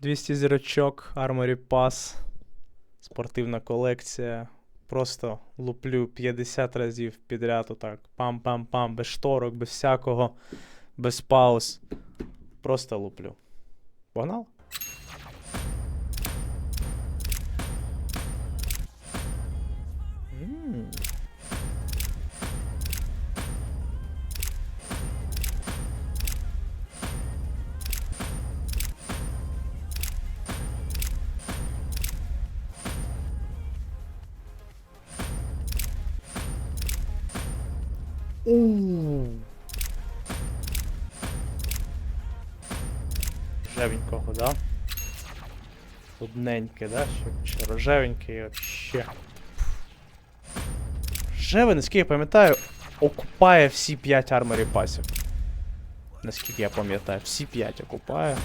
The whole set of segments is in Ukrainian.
200 зірочок, Armory Pass, спортивна колекція. Просто луплю 50 разів підряд, отак. Пам-пам-пам, без шторок, без всякого, без пауз. Просто луплю. Погнали? Рожевенького, да? Одненьке, да? Ще, ще рожевеньке і ще. Наскільки я пам'ятаю, окупає всі 5 арморі пасів. Наскільки я пам'ятаю, всі 5 окупає.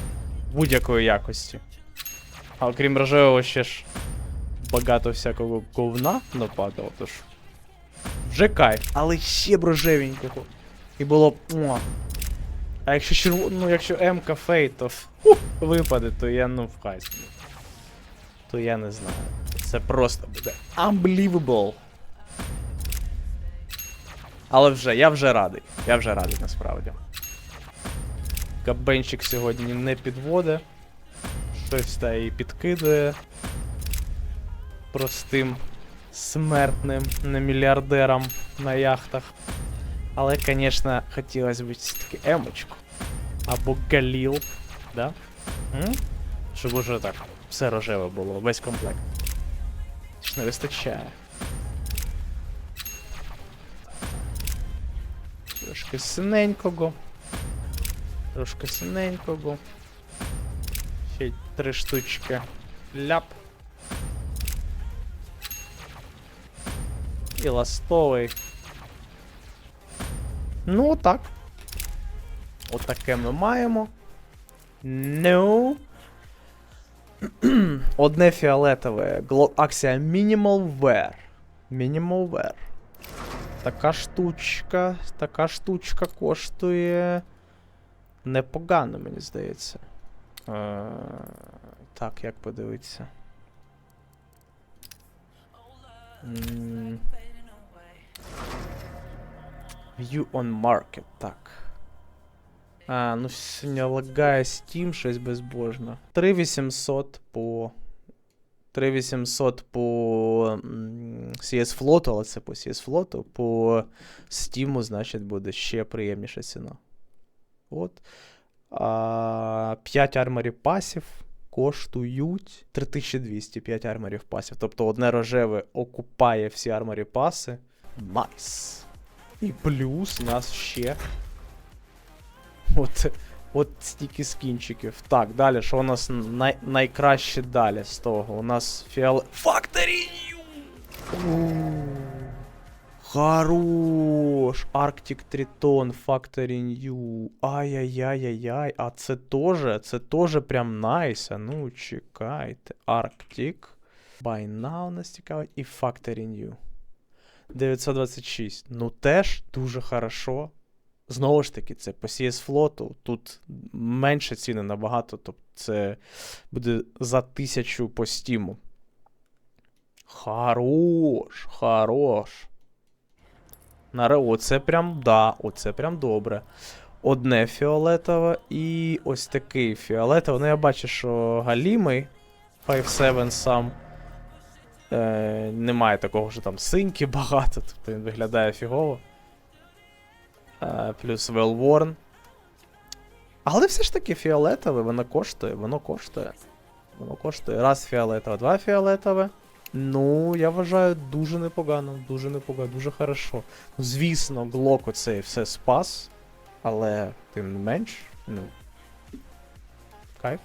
Будь-якої якості. А окрім рожевого ще ж багато всякого говна нападало, тож. Вже кайф, але ще б рожевенького. І було б. муа. А якщо черво... ну якщо МК Фей, то фу, випаде, то я ну в хайс. То я не знаю. Це просто буде unbelievable. Але вже, я вже радий. Я вже радий насправді. Кабенчик сьогодні не підводить. Щось та і підкидує. Простим смертним, не мільярдерам на яхтах. Але, звісно, хотілося б все-таки емочку. Або галіл, да? М? Щоб уже так все рожеве було, весь комплект. Ж не вистачає. Трошки синенького. Трошки синенького. Ще й три штучки. Ляп. І ластовий. Ну, отак. Отаке ми маємо. Ну. Одне фіолетове. Акція Minimal Wear. Minimal Wear. Така штучка. Така штучка коштує. Непогано, мені здається. Е, так, як подивитися. View on Market, так. А, ну сьогодні лагає Steam щось безбожно. 3800 по. 3800 по CS Float, але це по CS Float, по Steam, значить, буде ще приємніша ціна. От. А, 5 арморів пасів коштують 3200 5 арморів пасів. Тобто одне рожеве окупає всі арморі паси. Найс. І плюс у нас ще. От, от стільки скінчиків. Так, далі, що у нас най, найкраще далі з того? У нас фіал... Factory New! Хорош! Arctic Triton Factory New. Ай-яй-яй-яй-яй. А це теж, це теж прям найс. А ну, чекайте. Arctic. By now нас цікавить. І Factory New. 926. Ну теж дуже хорошо. Знову ж таки, це по CS флоту. Тут менше ціни набагато, тобто це буде за тисячу по стіму. Хорош, хорош. Наре, оце прям, да, оце прям добре. Одне фіолетове і ось такий фіолетовий. Ну, я бачу, що галімий 5-7 сам. Е, немає такого, що там синьки багато, тобто він виглядає фігово. Е, плюс worn. Але все ж таки фіолетове, воно коштує, воно коштує. Воно коштує. Раз фіолетове, два фіолетове. Ну, я вважаю, дуже непогано, дуже непогано, дуже хорошо. Ну, звісно, глок оцей все спас, але тим не менш, ну. Кайф.